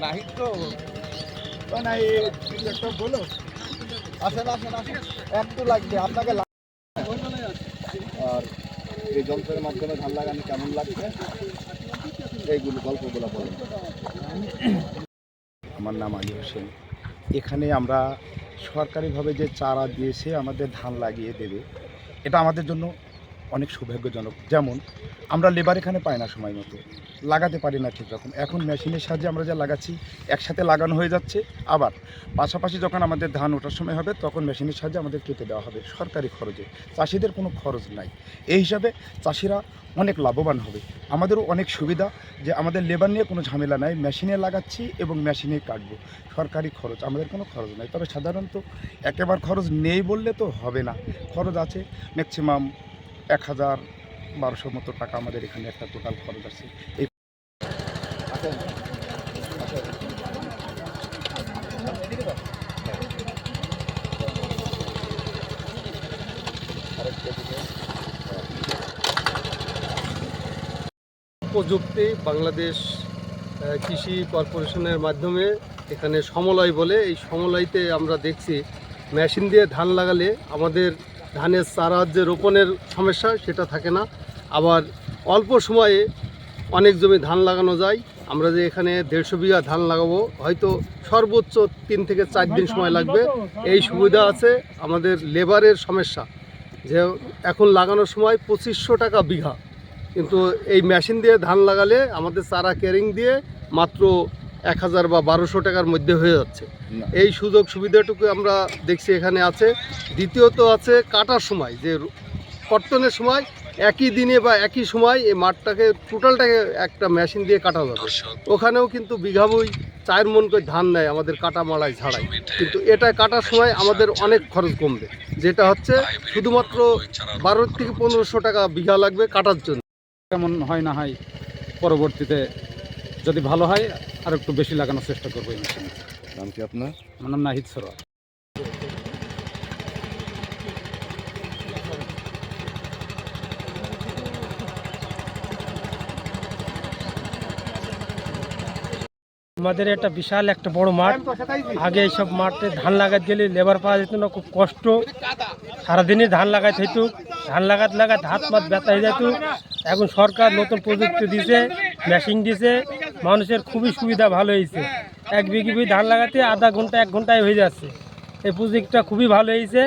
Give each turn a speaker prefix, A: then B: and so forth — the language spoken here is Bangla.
A: নাহিদ তো। ও না এই একটা বলো। আসেন আসেন আসেন। একটু লাগবে আপনাকে আর এই যন্ত্রের মাধ্যমে ধান লাগানো কেমন লাগছে? এইগুলো গল্পগুলো বলেন।
B: আমার নাম আলী হোসেন। এখানে আমরা সরকারিভাবে যে চারা দিয়েছে আমাদের ধান লাগিয়ে দেবে। এটা আমাদের জন্য অনেক সৌভাগ্যজনক। যেমন, আমরা লেবার এখানে পাই না সময় মতো। লাগাতে পারি না ঠিক রকম। এখন মেশিনের সাহায্যে আমরা যা লাগাচ্ছি, একসাথে লাগানো হয়ে যাচ্ছে। আবার, পাশাপাশি যখন আমাদের ধান ওঠার সময় হবে, তখন মেশিনের সাহায্যে আমাদের কেটে দেওয়া হবে সরকারি খরচে। চাষিদের কোনো খরচ নাই। এই হিসাবে চাষিরা অনেক লাভবান হবে। আমাদেরও অনেক সুবিধা যে আমাদের লেবার নিয়ে কোনো ঝামেলা নাই। মেশিনে লাগাচ্ছি এবং মেশিনে কাটবো। সরকারি খরচ, আমাদের কোনো খরচ নাই। তবে সাধারণত একেবারে খরচ নেই বললে তো হবে না। খরচ আছে ম্যাক্সিমাম এক হাজার বারোশো মতো টাকা আমাদের এখানে একটা টোটাল খরচ আছে। এই
C: প্রযুক্তি বাংলাদেশ কৃষি কর্পোরেশনের মাধ্যমে এখানে সমলয় বলে, এই সমলয়তে আমরা দেখছি, মেশিন দিয়ে ধান লাগালে আমাদের ধানের চারা যে রোপণের সমস্যা, সেটা থাকে না। আবার অল্প সময়ে অনেক জমি ধান লাগানো যায়। আমরা যে এখানে দেড়শো বিঘা ধান লাগাবো, হয়তো সর্বোচ্চ তিন থেকে চার দিন সময় লাগবে। এই সুবিধা আছে আমাদের লেবারের সমস্যা। যে এখন লাগানোর সময় পঁচিশশো টাকা বিঘা। কিন্তু এই মেশিন দিয়ে ধান লাগালে আমাদের চারা কেরিং দিয়ে মাত্র এক হাজার বা বারোশো টাকার মধ্যে হয়ে যাচ্ছে। এই সুযোগ সুবিধাটুকু আমরা দেখছি এখানে আছে। দ্বিতীয়ত আছে কাটার সময় যে কর্তনের সময় একই দিনে বা একই সময় এই মাঠটাকে টোটালটাকে একটা মেশিন দিয়ে কাটা যাবে। ওখানেও কিন্তু বিঘা বই চার মন করে ধান নেয় আমাদের কাটা মাড়াই ছাড়াই কিন্তু এটা কাটার সময় আমাদের অনেক খরচ কমবে যেটা হচ্ছে শুধুমাত্র বারো থেকে পনেরোশো টাকা বিঘা লাগবে কাটার জন্য।
B: কেমন হয় না হয় পরবর্তীতে যদি ভালো হয় আর একটু বেশি লাগানোর চেষ্টা করব এই মেশিনে।
A: নাম কি আপনার?
B: আমার নাম নাহিদ সরোয়া
D: আমাদের একটা বিশাল একটা বড় মাঠ। আগে এইসব মাঠে ধান লাগাতে গেলে লেবার পাওয়া যেত না খুব কষ্ট। সারাদিনই ধান লাগাতে হইতো। ধান লাগাতে লাগাতে হাত মাত ব্যথা হয়ে যেত। এখন সরকার নতুন প্রযুক্তি দিছে মেশিন দিছে মানুষের খুবই সুবিধা ভালো হয়েছে। এক বিঘি ধান লাগাতে আধা ঘণ্টা, এক ঘন্টায় হয়ে যাচ্ছে। এই প্রজেক্টটা খুবই ভালো হয়েছে।